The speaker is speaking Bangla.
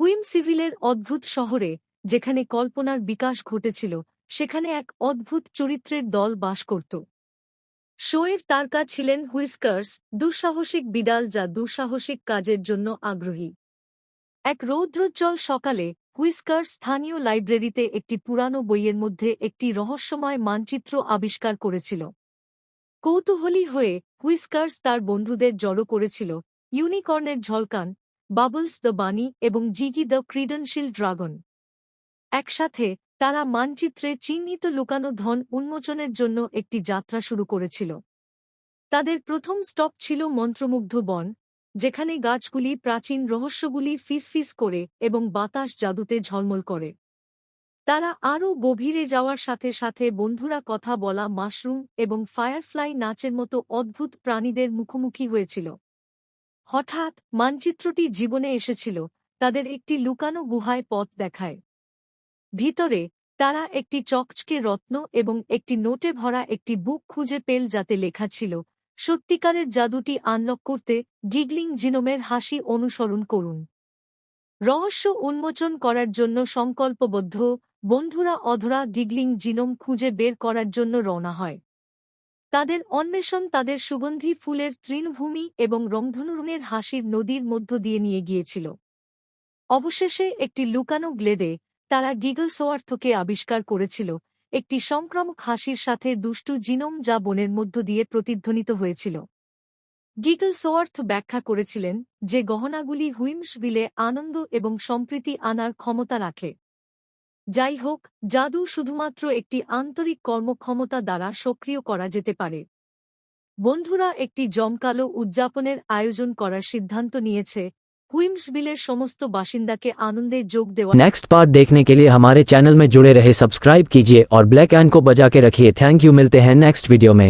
হুইম সিভিলের অদ্ভুত শহরে, যেখানে কল্পনার বিকাশ ঘটেছিল, সেখানে এক অদ্ভুত চরিত্রের দল বাস করত। শোয়ের তারকা ছিলেন হুইস্কার্স, দুঃসাহসিক বিড়াল যা দুঃসাহসিক কাজের জন্য আগ্রহী। এক রৌদ্রোজ্জ্বল সকালে হুইস্কার স্থানীয় লাইব্রেরিতে একটি পুরানো বইয়ের মধ্যে একটি রহস্যময় মানচিত্র আবিষ্কার করেছিল। কৌতূহলী হয়ে, হুইস্কার্স তার বন্ধুদের জড়ো করেছিল, ইউনিকর্নের ঝলকান বাবলস দ্য বানি এবং জিগি দ্য ক্রিডনশীল ড্রাগন একসাথে তারা মানচিত্রে চিহ্নিত লুকানো ধন উন্মোচনের জন্য একটি যাত্রা শুরু করেছিল। তাদের প্রথম স্টপ ছিল মন্ত্রমুগ্ধ বন, যেখানে গাছগুলি প্রাচীন রহস্যগুলি ফিসফিস করে এবং বাতাস জাদুতে ঝলমল করে। তারা আরও গভীরে যাওয়ার সাথে সাথে বন্ধুরা কথা বলা মাশরুম এবং ফায়ারফ্লাই নাচের মতো অদ্ভুত প্রাণীদের মুখোমুখি হয়েছিল। হঠাৎ মানচিত্রটি জীবনে এসেছিল, তাদের একটি লুকানো গুহায় পথ দেখায়। ভিতরে, তারা একটি চকচকে রত্ন এবং একটি নোটে ভরা একটি বুক খুঁজে পেল যাতে লেখা ছিল, সত্যিকারের জাদুটি আনলক করতে গিগলিং জিনোমের হাসি অনুসরণ করুন। রহস্য উন্মোচন করার জন্য সংকল্পবদ্ধ, বন্ধুরা অধরা গিগলিং জিনোম খুঁজে বের করার জন্য রওনা হয়। তাদের অন্বেষণ তাদের সুগন্ধি ফুলের তৃণভূমি এবং রংধনুরুণের হাসির নদীর মধ্য দিয়ে নিয়ে গিয়েছিল। অবশেষে একটি লুকানো গ্লেডে তারা গিগলসোয়ার্থকে আবিষ্কার করেছিল, একটি সংক্রামক হাসির সাথে দুষ্টু জিনোম যা বনের মধ্য দিয়ে প্রতিধ্বনিত হয়েছিল। গিগলসোয়ার্থ ব্যাখ্যা করেছিলেন যে গহনাগুলি হুইমসভিলে আনন্দ এবং সম্প্রীতি আনার ক্ষমতা রাখে। যাই হোক জাদু শুধুমাত্র একটি আন্তরিক কর্মক্ষমতা দ্বারা সক্রিয় করা যেতে পারে বন্ধুরা একটি জমকালো উদযাপনের আয়োজন করার সিদ্ধান্ত নিয়েছে হুইমসভিলের সমস্ত বাসিন্দাকে আনন্দে যোগ দেওয়া नेक्स्ट पार्ट देखने के लिए हमारे चैनल में जुड़े रहे सब्सक्राइब कीजिए और ब्लैक आइन को बजा के रखिए थैंक यू मिलते हैं नेक्स्ट वीडियो में